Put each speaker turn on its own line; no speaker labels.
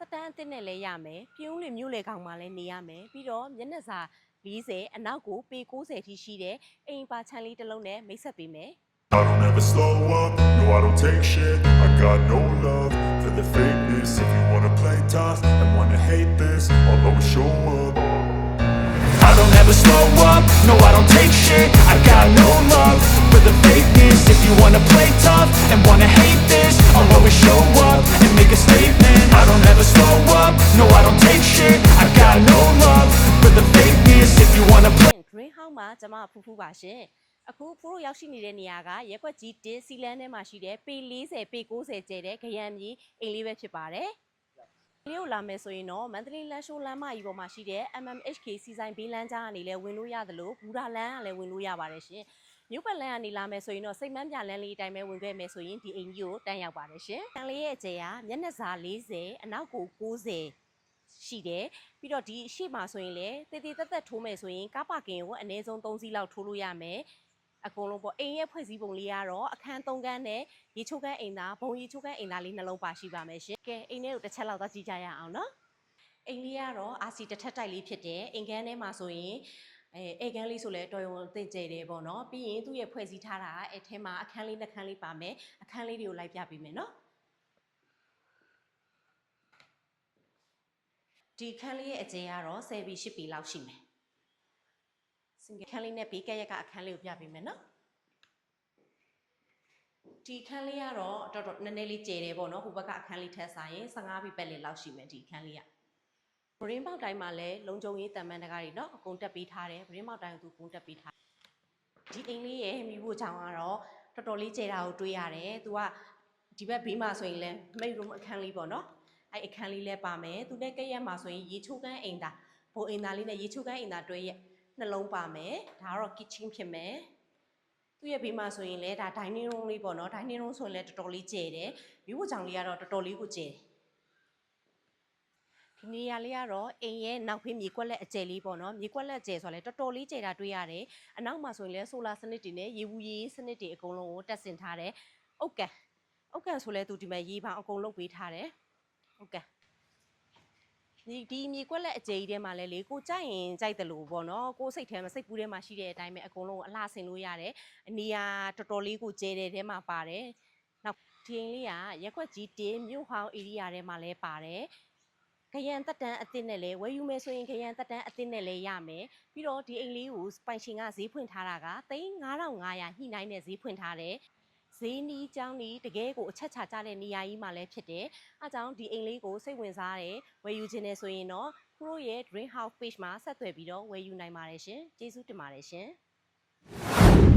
တက်တန်းအသစ်နဲ့လည်းရမယ်ပြုံးလင်မြို့လေကောင်မှာလည်းနေရမယ်ပြီးတော့မျက်နှာစာ40အနောက်ကိုပေ60ထိရှိတဲ့အိမ်ပါချမ်းလေးတစ်လုံးနဲ့မိတ်ဆက်ပေးမယ်
I don't ever slow up, no I don't take shit I got no love for the fakeness If you wanna play tough and wanna hate this I'll always show up I don't ever slow up, no I don't take shit I got no love
Green House မှာကျွန်မဖူးဖူးပါရှင်အခုဖူးတို့ရောက်ရှိနေတဲ့နေရာကရက်ကွက်ကြီး1စီလန်းထဲမှာရှိတဲ့ပေ40ပေ60ကျဲတဲ့ခရမ်းကြီးအိမ်လေးပဲဖြစ်ပါတယ်။လေးကိုလာမယ်ဆိုရင်တော့မန္တလေးလမ်းရှိုးလမ်းမကြီးပေါ်မှာရှိတဲ့ MMHK စီဆိုင်ဘေးလမ်းကြားကနေလည်းဝင်လို့ရတယ်လို့ဘူရာလမ်းကလည်းဝင်လို့ရပါတယ်ရှင်။မြို့ပတ်လမ်းကနေလာမယ်ဆိုရင်တော့စိတ်မန်းပြလမ်းလေးအတိုင်းပဲဝင်ခဲ့မယ်ဆိုရင်ဒီအိမ်ကြီးကိုတန်းရောက်ပါတယ်ရှင်။တန်လေးရဲ့အကျယ်ကမျက်နှာစာ40အနောက်ကို60 ရှိတယ်ပြီးတော့ဒီအရှိမှာဆိုရင်လည်းတည်တည်တက်တက်ထိုးမယ်ဆိုရင်ကားပါကင်ကိုအနည်းဆုံး3စီးလောက်ထိုးလို့ရမယ်အကုန်လုံးပေါ့အိမ်ရဲ့ဖွဲ့စည်းပုံလေးကတော့အခန်း3ခန်းနဲ့ရေချိုးခန်းအိမ်သားဘုံရေချိုးခန်းအိမ်သားလေးနှလုံးပါရှိပါမယ်ရှင်ကဲအိမ်ထဲကိုတစ်ချက်လောက်သွားကြည့်ကြရအောင်နော်အိမ်လေးကတော့အာစီတစ်ထက်တိုက်လေးဖြစ်တယ်အိမ်ခန်းထဲမှာဆိုရင်အဲအိမ်ခန်းလေးဆိုလဲတော်ရုံအသင့်ကျတယ်ပေါ့နော်ပြီးရင်သူ့ရဲ့ဖွဲ့စည်းထားတာအဲထဲမှာအခန်းလေးနှစ်ခန်းလေးပါမယ်အခန်းလေးတွေကိုလိုက်ပြပေးမယ်နော် ဒီခန်းလေးရဲ့အကျယ်ကတော့10ပြီး10ပြီးလောက်ရှိမယ်စင်ကခန်းလေးနဲ့ဘေးကက်ရက်ကအခန်းလေးကိုပြပေးမယ်နော်ဒီခန်းလေးကတော့တော်တော်နည်းနည်းလေးကျယ်တယ်ပေါ့နော်ဟိုဘက်ကအခန်းလေးထက်ဆိုင်ရင်15ပြီးပဲလေလောက်ရှိမယ်ဒီခန်းလေးကဗရင်းပေါက်တိုင်းမှာလည်းလုံခြုံရေးတံမန်တကားတွေနော်အကုန်တက်ပေးထားတယ်ဗရင်းပေါက်တိုင်းကိုသူကုန်တက်ပေးထားဒီအိမ်လေးရဲ့မိဖို့ချောင်းကတော့တော်တော်လေးကျယ်တာကိုတွေးရတယ်သူကဒီဘက်ဘေးမှာဆိုရင်လည်းမိတ်ရုံအခန်းလေးပေါ့နော် အဲ့အခန်းလေးလဲပါမယ်သူနဲ့ကက်ရက်မှာဆိုရင်ရေချိုးကန်းအိမ်သားဘိုအိမ်သားလေးနဲ့ရေချိုးကန်းအိမ်သားတွဲရက်နှလုံးပါမယ်ဒါကတော့ kitchen ဖြစ်မယ်သူ့ရဲ့ဘေးမှာဆိုရင်လဲဒါ dining room လေးပေါ့နော် dining room ဆိုရင်လဲတော်တော်လေးကျယ်တယ်မြို့ဝချောင်လေးကတော့တော်တော်လေးကိုကျယ်တယ်ဒီနေရာလေးကတော့အိမ်ရဲ့နောက်ဖေးမြေကွက်လက်အကျယ်လေးပေါ့နော်မြေကွက်လက်ကျယ်ဆိုတော့လဲတော်တော်လေးကျယ်တာတွေ့ရတယ်အနောက်မှာဆိုရင်လဲဆိုလာစနစ်တွေနဲ့ရေဘူးရေစနစ်တွေအကုန်လုံးကိုတက်ဆင်ထားတယ်အုတ်ကန်အုတ်ကန်ဆိုလဲသူဒီမှာရေပေါင်အကုန်လုံးပေးထားတယ် ဟုတ်ကဲ့ဒီဒီမြေကွက်လက်အကျယ်ကြီးထဲမှာလဲလေကိုကြိုက်ရင်ကြိုက်တယ်လို့ပေါ့နော်ကိုစိတ်ထဲမှာစိတ်ကူးထဲမှာရှိတဲ့အတိုင်းပဲအကုန်လုံးကိုအလှဆင်လို့ရတယ်အနီယာတော်တော်လေးကိုကျဲတဲ့ထဲမှာပါတယ်နောက်ဒီအိမ်လေးကရက်ခွက်ကြီးတင်းမြို့ဟောင်းဧရိယာထဲမှာလဲပါတယ်ခရန်တက်တန်းအစ်စ်နဲ့လဲဝယ်ယူမယ်ဆိုရင်ခရန်တက်တန်းအစ်စ်နဲ့လဲရမယ်ပြီးတော့ဒီအိမ်လေးကိုစပိုင်ရှင်ကဈေးဖွင့်ထားတာက3500ညှိနှိုင်းနဲ့ဈေးဖွင့်ထားတယ် ဈေးနီးចောင်းနီးတကယ်ကိုအချက်ချာကြတဲ့နေရာကြီးမှာလည်းဖြစ်တယ်။အားကြောင့်ဒီအိမ်လေးကိုစိတ်ဝင်စားတယ်ဝယ်ယူခြင်းနဲ့ဆိုရင်တော့ခရိုရဲ့ Dream House Page မှာဆက်သွယ်ပြီးတော့ဝယ်ယူနိုင်ပါတယ်ရှင်။ကျေးဇူးတင်ပါတယ်ရှင်။